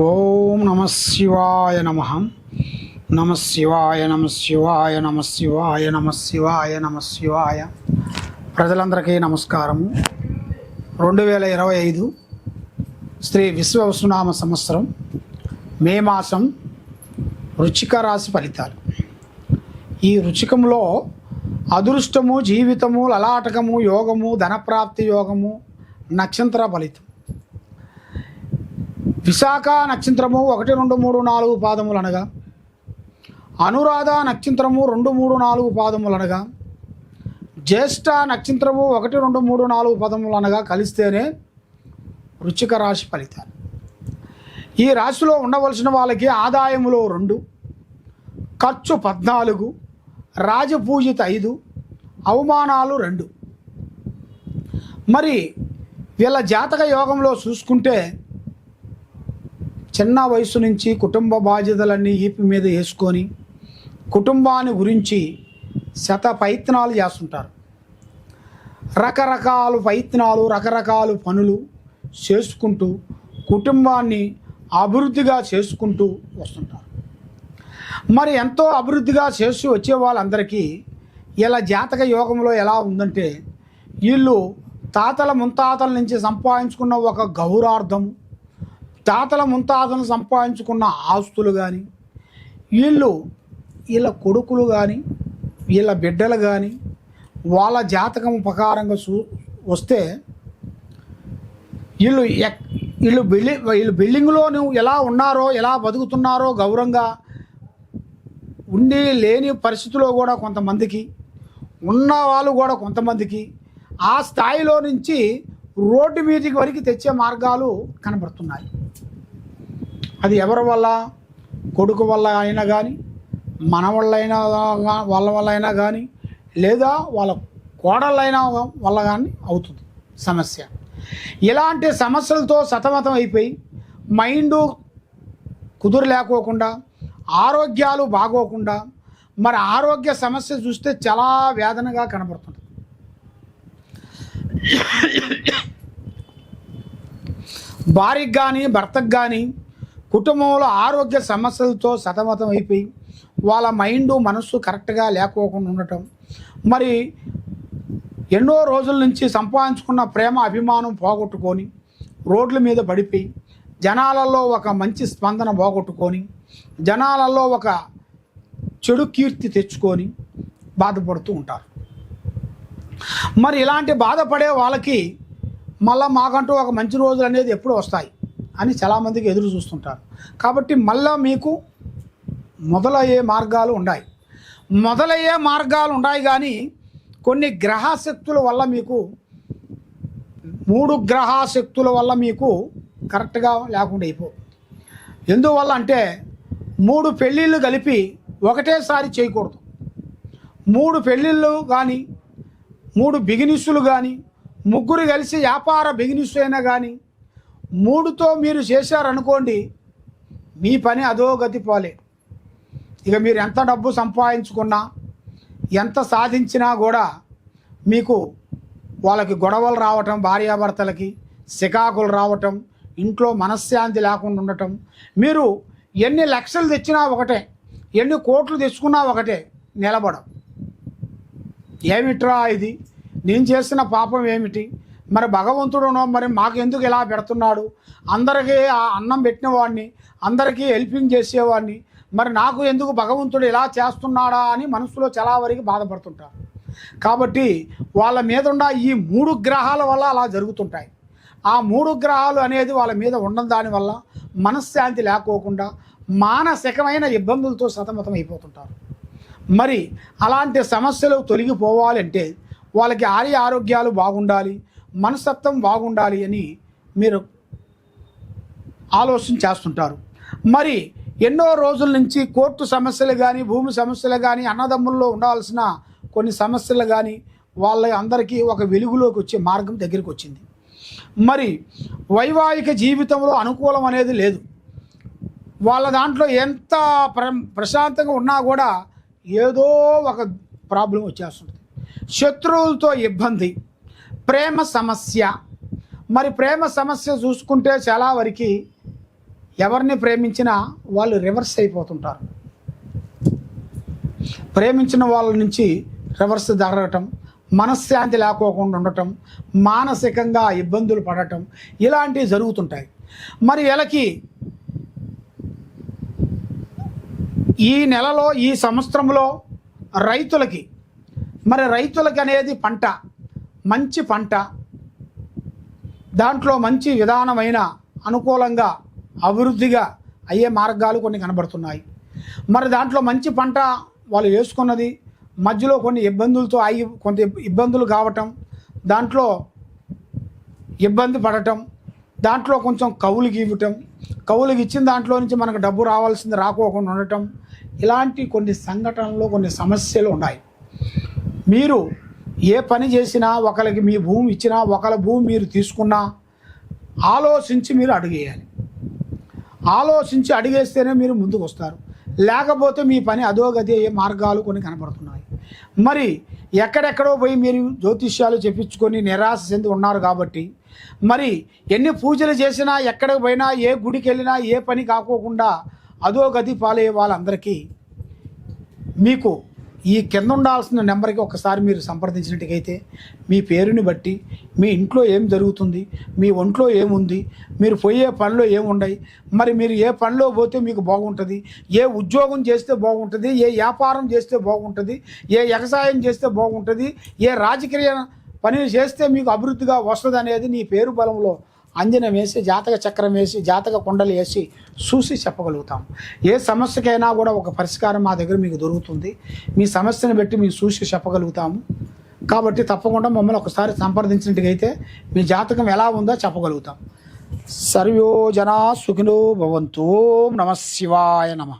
ఓం నమ శివాయ నమ. నమ శివాయ నమ శివాయ నమ శివాయ నమ శివాయ నమ శివాయ. ప్రజలందరికీ నమస్కారము. రెండు వేల ఇరవై ఐదు శ్రీ విశ్వవసునామ సంవత్సరం మే మాసం రుచిక రాశి ఫలితాలు. ఈ రుచికంలో అదృష్టము జీవితము లలాటకము యోగము ధనప్రాప్తి యోగము నక్షత్ర ఫలితం. విశాఖ నక్షత్రము ఒకటి రెండు మూడు నాలుగు పాదములు అనగా అనురాధ నక్షత్రము రెండు మూడు నాలుగు పాదములు అనగా జ్యేష్ఠ నక్షత్రము ఒకటి రెండు మూడు నాలుగు పదములు అనగా కలిస్తేనే వృచ్చిక రాశి ఫలితాలు. ఈ రాశిలో ఉండవలసిన వాళ్ళకి ఆదాయములో రెండు ఖర్చు పద్నాలుగు రాజపూజిత ఐదు అవమానాలు రెండు. మరి వీళ్ళ జాతక యోగంలో చూసుకుంటే చిన్న వయసు నుంచి కుటుంబ బాధ్యతలన్నీ ఈపి మీద వేసుకొని కుటుంబాన్ని గురించి శత ప్రయత్నాలు చేస్తుంటారు. రకరకాల ప్రయత్నాలు రకరకాల పనులు చేసుకుంటూ కుటుంబాన్ని అభివృద్ధిగా చేసుకుంటూ వస్తుంటారు. మరి ఎంతో అభివృద్ధిగా చేసి వచ్చే వాళ్ళందరికీ ఇలా జాతక యోగంలో ఎలా ఉందంటే వీళ్ళు తాతల ముంతాతల నుంచి సంపాదించుకున్న ఒక గౌరార్థము తాతల ముంతాతను సంపాదించుకున్న ఆస్తులు కానీ వీళ్ళు వీళ్ళ కొడుకులు కానీ వీళ్ళ బిడ్డలు కానీ వాళ్ళ జాతకం ప్రకారంగా చూ వస్తే వీళ్ళు ఎక్ వీళ్ళు బిల్డి వీళ్ళు బిల్డింగ్లో నువ్వు ఎలా ఉన్నారో ఎలా బతుకుతున్నారో గౌరవంగా ఉండి లేని పరిస్థితిలో కూడా కొంతమందికి ఉన్న వాళ్ళు కూడా కొంతమందికి ఆ స్థాయిలో నుంచి రోడ్డు మీదకి వరకు తెచ్చే మార్గాలు కనబడుతున్నాయి. అది ఎవరి వల్ల? కొడుకు వల్ల అయినా కానీ మన వల్ల అయినా వాళ్ళ వల్ల అయినా కానీ లేదా వాళ్ళ కోడళ్ళైనా వల్ల కానీ అవుతుంది సమస్య. ఇలాంటి సమస్యలతో సతమతం అయిపోయి మైండ్ కుదురు లేకోకుండా ఆరోగ్యాలు బాగోకుండా మరి ఆరోగ్య సమస్య చూస్తే చాలా వేదనగా కనబడుతుంది. భార్యకు కానీ భర్తకు కానీ కుటుంబంలో ఆరోగ్య సమస్యలతో సతమతం అయిపోయి వాళ్ళ మైండ్ మనస్సు కరెక్ట్గా లేకోకుండా ఉండటం. మరి ఎన్నో రోజుల నుంచి సంపాదించుకున్న ప్రేమ అభిమానం పోగొట్టుకొని రోడ్ల మీద పడిపోయి జనాలలో ఒక మంచి స్పందన పోగొట్టుకొని జనాలలో ఒక చెడు కీర్తి తెచ్చుకొని బాధపడుతూ ఉంటారు. మరి ఇలాంటి బాధపడే వాళ్ళకి మళ్ళీ మాకంటూ ఒక మంచి రోజులు అనేది ఎప్పుడు వస్తాయి అని చాలామందికి ఎదురు చూస్తుంటారు. కాబట్టి మళ్ళీ మీకు మొదలయ్యే మార్గాలు ఉన్నాయి మొదలయ్యే మార్గాలు ఉన్నాయి కానీ కొన్ని గ్రహశక్తుల వల్ల మీకు మూడు గ్రహశక్తుల వల్ల మీకు కరెక్ట్గా లేకుండా అయిపో. ఎందువల్ల అంటే మూడు పెళ్ళిళ్ళు కలిపి ఒకటేసారి చేయకూడదు. మూడు పెళ్ళిళ్ళు కానీ మూడు బిగినిస్సులు కానీ ముగ్గురు కలిసి వ్యాపార బిజినెస్ అయినా కానీ మూడుతో మీరు చేశారనుకోండి మీ పని అదో గతి పోలే. ఇక మీరు ఎంత డబ్బు సంపాదించుకున్నా ఎంత సాధించినా కూడా మీకు వాళ్ళకి గొడవలు రావటం భార్యాభర్తలకి సికాకులు రావటం ఇంట్లో మనశ్శాంతి లేకుండా ఉండటం మీరు ఎన్ని లక్షలు తెచ్చినా ఒకటే ఎన్ని కోట్లు తెచ్చుకున్నా ఒకటే నిలబడం ఏమిట్రా ఇది? నేను చేసిన పాపం ఏమిటి? మరి భగవంతుడునో మరి మాకు ఎందుకు ఇలా పెడుతున్నాడు? అందరికీ ఆ అన్నం పెట్టినవాడిని అందరికీ హెల్పింగ్ చేసేవాడిని మరి నాకు ఎందుకు భగవంతుడు ఇలా చేస్తున్నాడా అని మనసులో చాలా వరకు బాధపడుతుంటారు. కాబట్టి వాళ్ళ మీద ఉన్న ఈ మూడు గ్రహాల వల్ల అలా జరుగుతుంటాయి. ఆ మూడు గ్రహాలు అనేది వాళ్ళ మీద ఉండడం దానివల్ల మనశ్శాంతి లేకోకుండా మానసికమైన ఇబ్బందులతో సతమతం అయిపోతుంటారు మరి అలాంటి సమస్యలు తొలగిపోవాలంటే వాళ్ళకి ఆర్య ఆరోగ్యాలు బాగుండాలి మనస్తత్వం బాగుండాలి అని మీరు ఆలోచన చేస్తుంటారు. మరి ఎన్నో రోజుల నుంచి కోర్టు సమస్యలు కానీ భూమి సమస్యలు కానీ అన్నదమ్ముల్లో ఉండాల్సిన కొన్ని సమస్యలు కానీ వాళ్ళ అందరికీ ఒక వెలుగులోకి వచ్చే మార్గం దగ్గరికి వచ్చింది. మరి వైవాహిక జీవితంలో అనుకూలం అనేది లేదు. వాళ్ళ దాంట్లో ఎంత ప్ర ప్రశాంతంగా ఉన్నా కూడా ఏదో ఒక ప్రాబ్లం వచ్చేస్తుంది. శత్రువులతో ఇబ్బంది ప్రేమ సమస్య. మరి ప్రేమ సమస్య చూసుకుంటే చాలా వరకు ఎవరిని ప్రేమించినా వాళ్ళు రివర్స్ అయిపోతుంటారు. ప్రేమించిన వాళ్ళ నుంచి రివర్స్ జరగటం మనశ్శాంతి లేకోకుండా ఉండటం మానసికంగా ఇబ్బందులు పడటం ఇలాంటివి జరుగుతుంటాయి. మరి వీళ్ళకి ఈ నెలలో ఈ సంవత్సరంలో రైతులకి మరి రైతులకు అనేది పంట మంచి పంట దాంట్లో మంచి విధానమైన అనుకూలంగా అభివృద్ధిగా అయ్యే మార్గాలు కొన్ని కనబడుతున్నాయి. మరి దాంట్లో మంచి పంట వాళ్ళు వేసుకున్నది మధ్యలో కొన్ని ఇబ్బందులతో ఆగి కొంత ఇబ్బందులు కావటం దాంట్లో ఇబ్బంది పడటం దాంట్లో కొంచెం కవులుకి ఇవ్వటం కవులు ఇచ్చిన దాంట్లో నుంచి మనకు డబ్బు రావాల్సింది రాకోకుండా ఉండటం ఇలాంటి కొన్ని సంఘటనలు కొన్ని సమస్యలు ఉన్నాయి. మీరు ఏ పని చేసినా ఒకరికి మీ భూమి ఇచ్చినా ఒకరి భూమి మీరు తీసుకున్నా ఆలోచించి మీరు అడిగేయాలి. ఆలోచించి అడిగేస్తేనే మీరు ముందుకు వస్తారు లేకపోతే మీ పని అధోగతి అయ్యే మార్గాలు కొన్ని కనబడుతున్నాయి మరి ఎక్కడెక్కడో పోయి మీరు జ్యోతిష్యాలు చెప్పించుకొని నిరాశ చెంది ఉన్నారు కాబట్టి మరి ఎన్ని పూజలు చేసినా ఎక్కడికి పోయినా ఏ గుడికి వెళ్ళినా ఏ పని కాకోకుండా అధోగతి పాలయ్యే వాళ్ళందరికీ మీకు ఈ కింద ఉండాల్సిన నెంబర్కి ఒకసారి మీరు సంప్రదించినట్టుకైతే మీ పేరుని బట్టి మీ ఇంట్లో ఏం జరుగుతుంది మీ ఒంట్లో ఏముంది మీరు పోయే పనిలో ఏముండయి మరి మీరు ఏ పనిలో పోతే మీకు బాగుంటుంది ఏ ఉద్యోగం చేస్తే బాగుంటుంది ఏ వ్యాపారం చేస్తే బాగుంటుంది ఏ వ్యవసాయం చేస్తే బాగుంటుంది ఏ రాజకీయ పని చేస్తే మీకు అభివృద్ధిగా వస్తుంది అనేది నీ పేరు బలంలో అంజనం వేసి జాతక చక్రం వేసి జాతక కుండలు వేసి చూసి చెప్పగలుగుతాం. ఏ సమస్యకైనా కూడా ఒక పరిష్కారం మా దగ్గర మీకు దొరుకుతుంది. మీ సమస్యను బట్టి మేము చూసి చెప్పగలుగుతాము. కాబట్టి తప్పకుండా మమ్మల్ని ఒకసారి సంప్రదించినట్టుగైతే మీ జాతకం ఎలా ఉందో చెప్పగలుగుతాం. సర్వో జనా సుఖినో భవంతో నమ శివాయ నమ.